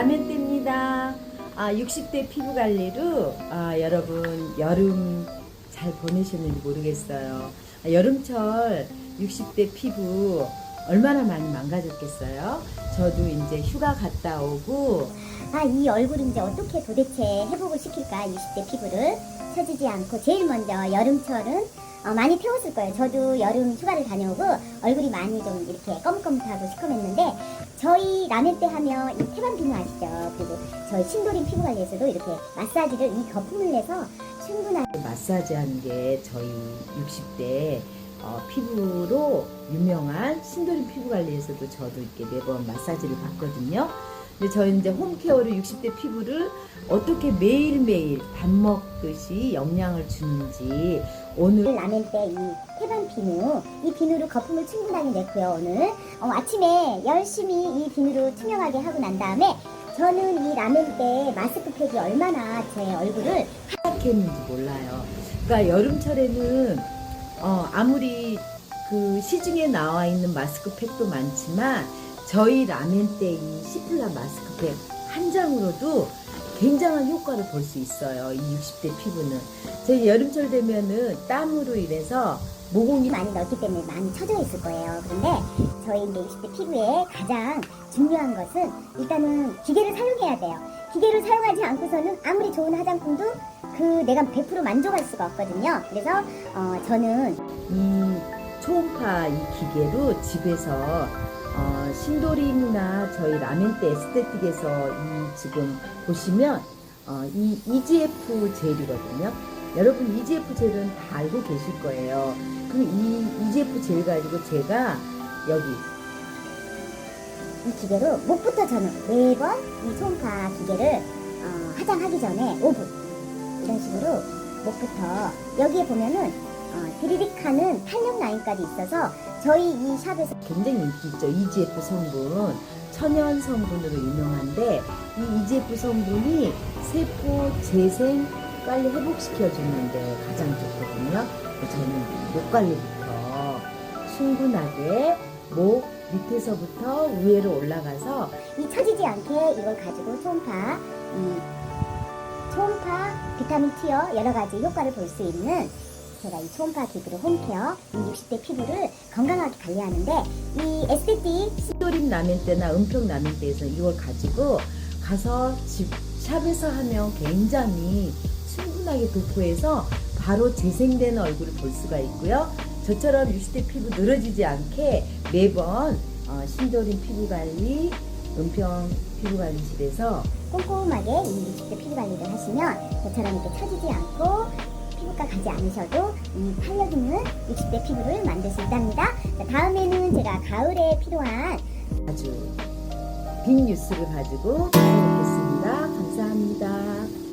라멘띠입니다. 아, 60대 피부 관리로 아, 여러분 여름 잘 보내셨는지 모르겠어요. 아, 여름철 60대 피부 얼마나 많이 망가졌겠어요? 저도 이제 휴가 갔다 오고 아, 이 얼굴을 이제 어떻게 도대체 회복을 시킬까, 60대 피부를. 처지지 않고, 제일 먼저 여름철은 어, 많이 태웠을 거예요. 저도 여름 휴가를 다녀오고, 얼굴이 많이 좀 이렇게 검뭇검뭇하고 시커맸는데, 저희 라면 때 하면 이 태반 비누 아시죠? 그리고 저희 신도림 피부 관리에서도 이렇게 마사지를 이 거품을 내서 충분하게 마사지 하는 게 저희 60대 어, 피부로 유명한 신도림 피부 관리에서도 저도 이렇게 매번 마사지를 받거든요. 근데 저희 이제 홈케어로 60대 피부를 어떻게 매일매일 밥 먹듯이 영양을 주는지 오늘 라면 때이 태반 비누, 이 비누로 거품을 충분하게 냈고요, 오늘. 어, 아침에 열심히 이 비누로 투명하게 하고 난 다음에 저는 이 라면 때 마스크팩이 얼마나 제 얼굴을 하얗겠는지 몰라요. 그러니까 여름철에는 어, 아무리 그 시중에 나와 있는 마스크팩도 많지만 저희 라멘 때 이 시플라 마스크팩 한 장으로도 굉장한 효과를 볼 수 있어요. 이 60대 피부는. 저희 여름철 되면은 땀으로 인해서 모공이 많이 넣었기 때문에 많이 처져 있을 거예요. 그런데 저희 이제 20대 피부에 가장 중요한 것은 일단은 기계를 사용해야 돼요. 기계를 사용하지 않고서는 아무리 좋은 화장품도 그 내가 100% 만족할 수가 없거든요. 그래서 어, 저는 이 초음파 이 기계로 집에서 어, 신도림이나 저희 라멘때 에스테틱에서 이 지금 보시면 어, 이 EGF 젤이거든요. 여러분 EGF 젤은 다 알고 계실 거예요. 그럼 이 EGF 젤 가지고 제가 여기 이 기계로 목부터 저는 매번 이 초음파 기계를 어, 화장하기 전에 5분 이런 식으로 목부터 여기에 보면은 어, 드리릭하는 탄력 라인까지 있어서 저희 이 샵에서 굉장히 인기 있죠. EGF 성분, 천연 성분으로 유명한데 이 EGF 성분이 세포 재생 빨리 회복시켜 주는데 가장 좋거든요. 저는 목 관리부터 충분하게 목 밑에서부터 위로 올라가서 이 처지지 않게 이걸 가지고 초음파 이 초음파 비타민 T여 여러 가지 효과를 볼 수 있는 제가 이 초음파 기구로 홈케어 이 60대 피부를 건강하게 관리하는데 이 에스테틱 시도림 라면 때나 은평 라면 때에서 이걸 가지고 가서 집 샵에서 하면 굉장히 충분하게 도포해서 바로 재생되는 얼굴을 볼 수가 있고요. 저처럼 60대 피부 늘어지지 않게 매번 어, 신도림 피부관리, 은평 피부관리실에서 꼼꼼하게 이 60대 피부 관리를 하시면 저처럼 이렇게 처지지 않고 피부과 가지 않으셔도 이 탄력 있는 60대 피부를 만들 수 있답니다. 자, 다음에는 제가 가을에 필요한 아주 빅 뉴스를 가지고 찾아뵙겠습니다. 감사합니다.